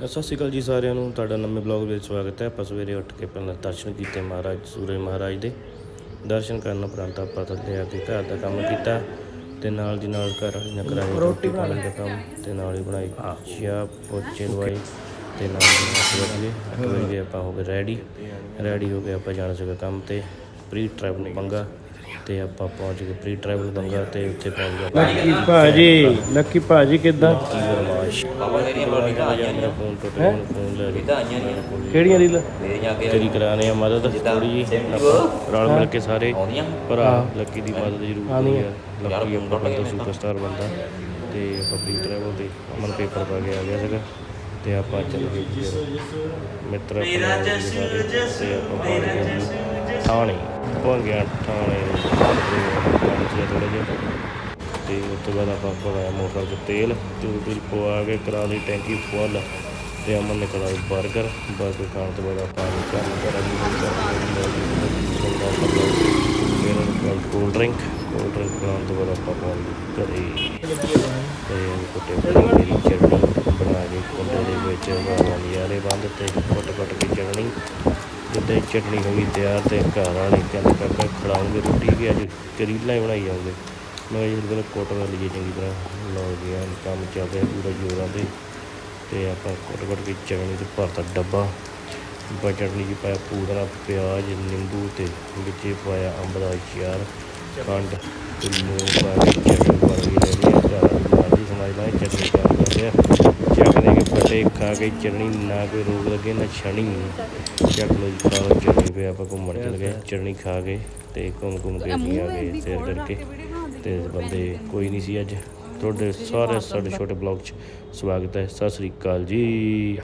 ਸਤਿ ਸ਼੍ਰੀ ਅਕਾਲ ਜੀ ਸਾਰਿਆਂ ਨੂੰ। ਤੁਹਾਡਾ ਨਵੇਂ ਬਲੌਗ ਵਿੱਚ ਸਵਾਗਤ ਹੈ। ਆਪਾਂ ਸਵੇਰੇ ਉੱਠ ਕੇ ਪਹਿਲਾਂ ਦਰਸ਼ਨ ਕੀਤੇ ਮਹਾਰਾਜ ਸੂਰਜ ਮਹਾਰਾਜ ਦੇ। ਦਰਸ਼ਨ ਕਰਨ ਉਪਰੰਤ ਆਪਾਂ ਥੱਲੇ ਆ ਕੇ ਘਰ ਦਾ ਕੰਮ ਕੀਤਾ ਤੇ ਨਾਲ ਦੀ ਨਾਲ ਘਰ ਵਾਲੀ ਨੇ ਕਰਾਇਆ ਰੋਟੀ ਪਾਣੀ ਦਾ ਕੰਮ ਤੇ ਨਾਲ ਹੀ ਬਣਾਈ ਚਾਹ ਪੋਚੇ ਲਵਾਏ ਤੇ ਨਾਲ ਦੀ ਨਾਲ ਵਜੇ ਅੱਠ ਵਜੇ ਆਪਾਂ ਹੋ ਗਏ ਰੈਡੀ ਰੈਡੀ ਹੋ ਕੇ ਆਪਾਂ ਜਾਣਾ ਸੀਗਾ ਕੰਮ ਤੇ। ਪ੍ਰੀ ਟਰੈਵਲ ਪੰਗਾ ਤੇ ਆਪਾਂ ਪਹੁੰਚ ਗਏ। ਪ੍ਰੀ ਟਰੈਵਲ ਪੰਗਾ ਤੇ ਉੱਥੇ ਪਹੁੰਚ ਗਿਆ ਲੱਕੀ ਭਾਜੀ ਲੱਕੀ ਭਾਜੀ ਕਿੱਦਾਂ? ਬਾਬਾ ਮੇਰੀਆਂ ਰੋਟੀਆਂ ਆਈਆਂ ਮੇਰਾ ਫੋਨ ਟੁੱਟ ਗਿਆ ਹੁਣ ਫੋਨ ਲੈ ਲਈ ਕਿੱਦਾਂ ਆਈਆਂ ਨਹੀਂ ਕਿਹੜੀਆਂ ਰੀਲ? ਮੇਰੀਆਂ ਕਿ ਤੇਰੀ ਕਰਾਣੇ ਆ ਮਦਦ ਥੋੜੀ ਜੀ ਰਲ ਮਿਲ ਕੇ ਸਾਰੇ ਆਉਂਦੀਆਂ? ਭਰਾ ਲੱਕੀ ਦੀ ਮਦਦ ਜ਼ਰੂਰ ਕਰੋ ਯਾਰ ਲੱਕੀ ਆਪਣਾ ਬੰਦਾ ਸੁਪਰਸਟਾਰ ਬੰਦਾ ਤੇ ਪਬਲਿਕ ਟਰੈਵਲ ਤੇ ਅਮਨ ਪੇਪਰ ਪਾ ਕੇ ਆ ਗਿਆ ਸੀਗਾ ਤੇ ਆਪਾਂ ਚੱਲ ਗਏ। ਮਿੱਤਰ ਆਪਣੇ ਤੇ ਆਪਾਂ ਪਹੁੰਚ ਗਏ ਥਾਣੇ ਪਹੁੰਚ ਗਿਆ ਥਾਣੇ। ਥੋੜਾ ਜਿਹਾ। ਤੇ ਉਸ ਤੋਂ ਬਾਅਦ ਆਪਾਂ ਪਵਾਇਆ ਮੋਟਰ 'ਚ ਤੇਲ ਤੇਲ ਤੇਲ ਪਵਾ ਕੇ ਕਰਾ ਲਈ ਟੈਂਕੀ ਫੁੱਲ ਤੇ ਅਮਨ ਨੇ ਕਰਾਈ 버ਗਰ 버ਗਰ ਖਾਣ ਤੋਂ ਬਾਅਦ ਆਪਾਂ ਘਰ ਨੂੰ ਘਰ ਨੂੰ ਫਿਰ ਕੋਲਡ ਡਰਿੰਕ ਕੋਲਡ ਡਰਿੰਕ ਖਾਣ ਤੋਂ ਬਾਅਦ ਆਪਾਂ ਪਹੁੰਚ ਗਏ ਘਰੇ ਤੇ ਕੁੱਟੇ ਮੇਰੀ ਚਟਨੀ ਬਣਾ ਕੇ ਕੁੰਡੇ ਦੇ ਵਿੱਚ ਵਾਲਾਂ ਯਾਰੇ ਬੰਦ ਤੇ ਕੁੱਟ ਕੁੱਟ ਕੇ ਚਟਨੀ। ਜਿੱਦਾਂ ਚਟਨੀ ਹੋ ਗਈ ਤਿਆਰ ਤੇ ਘਰ ਵਾਲੇ ਕਹਿੰਦੇ ਕਾਕਾ ਖੜਾਉਂਗੇ ਰੋਟੀ ਵੀ ਅੱਜ ਕਰੀਲਾ ਹੀ ਬਣਾਈ ਜਾਉਂਗੇ ਮੈਂ ਇਹ ਬਿਲ ਕੋਟ ਕਰ ਲਈਏ ਚੰਗੀ ਤਰ੍ਹਾਂ ਲਓ ਜੀ ਕੰਮ ਚੱਲ ਰਿਹਾ ਪੂਰਾ ਜੋਰਾਂ ਤੇ। ਤੇ ਆਪਾਂ ਕੁੱਟ ਕੁੱਟ ਕੇ ਚਟਨੀ ਤੇ ਭਰਤਾ ਡੱਬਾ। ਬਾ ਚਟਨੀ ਚ ਪਾਇਆ ਪੂਰਾ ਪਿਆਜ਼ ਨਿੰਬੂ ਤੇ ਵਿੱਚੇ ਪਾਇਆ ਅੰਬ ਦਾ ਅਚਾਰ ਖੰਡ ਤੇ ਲੂਣ ਪਾ ਕੇ ਚਟਨੀ ਬਣ ਗਈ ਰੈਡੀ ਹੈ ਘਰ ਲਾ ਚਟਨੀ ਕੰਮ ਕਰਦੇ ਆ ਚੱਕਦੇ ਕੇ ਫਟੇ ਖਾ ਕੇ ਚਟਨੀ ਨਾ ਕੋਈ ਰੋਗ ਲੱਗੇ ਨਾ ਛਣੀ। ਚੱਕ ਲੋ ਜੀ ਖਾ ਲਓ ਚਟਨੀ ਪੇ ਆਪਾਂ ਘੁੰਮਣ ਚਲ ਗਏ। ਚਟਨੀ ਖਾ ਕੇ ਤੇ ਘੁੰਮ ਘੁੰਮ ਕੇ ਆ ਗਏ ਸੈਰ ਕਰਕੇ। ਤੇ ਬੰਦੇ ਕੋਈ ਨਹੀਂ ਸੀ ਅੱਜ। ਤੁਹਾਡੇ ਸਾਰੇ ਸਾਡੇ ਛੋਟੇ ਬਲੌਗ 'ਚ ਸਵਾਗਤ ਹੈ। ਸਤਿ ਸ੍ਰੀ ਅਕਾਲ ਜੀ।